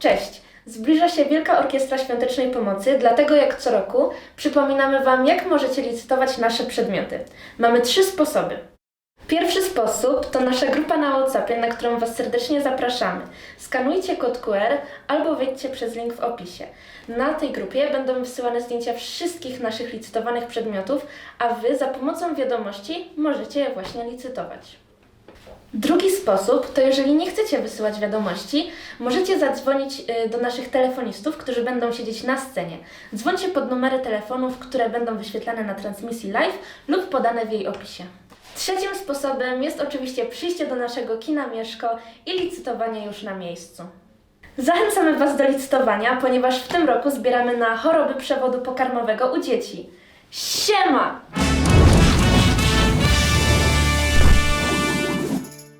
Cześć! Zbliża się Wielka Orkiestra Świątecznej Pomocy, dlatego jak co roku przypominamy Wam, jak możecie licytować nasze przedmioty. Mamy trzy sposoby. Pierwszy sposób to nasza grupa na WhatsAppie, na którą Was serdecznie zapraszamy. Skanujcie kod QR albo wejdźcie przez link w opisie. Na tej grupie będą wysyłane zdjęcia wszystkich naszych licytowanych przedmiotów, a Wy za pomocą wiadomości możecie je właśnie licytować. Drugi sposób to jeżeli nie chcecie wysyłać wiadomości, możecie zadzwonić y, do naszych telefonistów, którzy będą siedzieć na scenie. Dzwońcie pod numery telefonów, które będą wyświetlane na transmisji live lub podane w jej opisie. Trzecim sposobem jest oczywiście przyjście do naszego kina Mieszko i licytowanie już na miejscu. Zachęcamy Was do licytowania, ponieważ w tym roku zbieramy na choroby przewodu pokarmowego u dzieci. Siema!